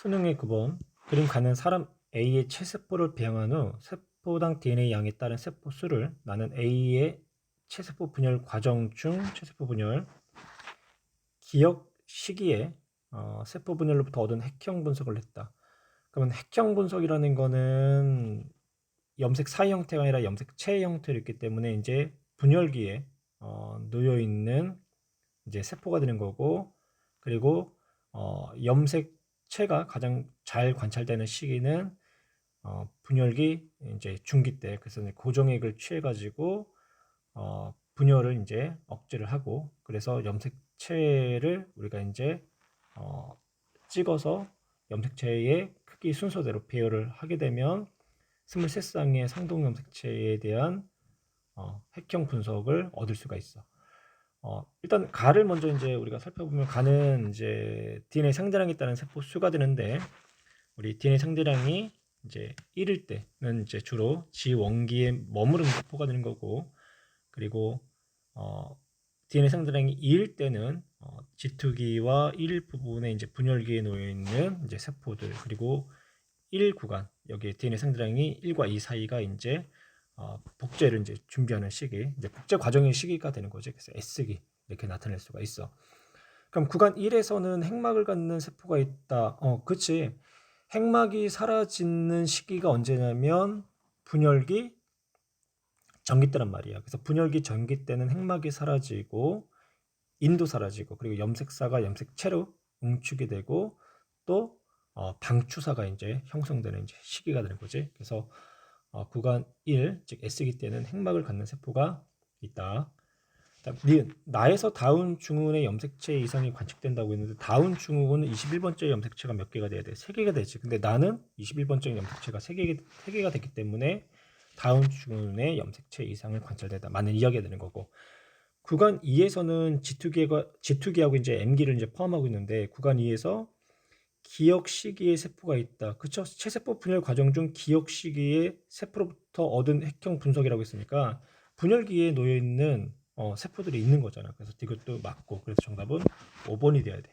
수능의 9번 그림 가는 사람 A의 체세포를 배양한 후 세포당 DNA 양에 따른 세포 수를 나는 A의 체세포 분열 과정 중 체세포 분열 기억 시기에 어, 세포 분열로부터 얻은 핵형 분석을 했다. 그러면 핵형 분석이라는 거는 염색 사이 형태가 아니라 염색 체 형태로 있기 때문에 이제 분열기에 어, 놓여 있는 이제 세포가 되는 거고 그리고 어, 염색 체가 가장 잘 관찰되는 시기는 어, 분열기 이제 중기 때 그래서 고정액을 취해 가지고 어, 분열을 이제 억제를 하고 그래서 염색체를 우리가 이제 어, 찍어서 염색체의 크기 순서대로 배열을 하게 되면 23쌍의 상동 염색체에 대한 어, 핵형 분석을 얻을 수가 있어. 어, 일단 가를 먼저 이제 우리가 살펴보면 가는 이제 DNA 상대량에 따른 세포 수가 되는데 우리 DNA 상대량이 이제 1일 때는 이제 주로 지원기에 머무르는 세포가 되는 거고 그리고 어, DNA 상대량이 2일 때는 어, G2기와 1 부분에 이제 분열기에 놓여 있는 이제 세포들 그리고 1 구간 여기에 DNA 상대량이 1과 2 사이가 이제 어, 복제를 이제 준비하는 시기, 이제 복제 과정의 시기가 되는 거죠. 그래서 S기 이렇게 나타낼 수가 있어. 그럼 구간 1에서는 핵막을 갖는 세포가 있다. 어, 그치. 핵막이 사라지는 시기가 언제냐면 분열기 전기 때란 말이야. 그래서 분열기 전기 때는 핵막이 사라지고 인도 사라지고 그리고 염색사가 염색체로 응축이 되고 또 어, 방추사가 이제 형성되는 이제 시기가 되는 거지. 그래서 어, 구간 1, 즉 S기 때는 핵막을 갖는 세포가 있다. 니은 나에서 다운 중후군의 염색체 이상이 관측된다고 했는데 다운 중후군은 21번째 염색체가 몇 개가 돼야 돼? 3개가 되지. 근데 나는 21번째 염색체가 3개, 3개가 됐기 때문에 다운 중후군의 염색체 이상을 관찰되다. 맞는 이야기가 되는 거고. 구간 2에서는 G2기가 G2기하고 이제 M기를 이제 포함하고 있는데 구간 2에서 기억 시기의 세포가 있다. 그쵸? 체세포 분열 과정 중 기억 시기의 세포로부터 얻은 핵형 분석이라고 했으니까 분열기에 놓여 있는 어, 세포들이 있는 거잖아. 그래서 이것도 맞고 그래서 정답은 5번이 돼야 돼.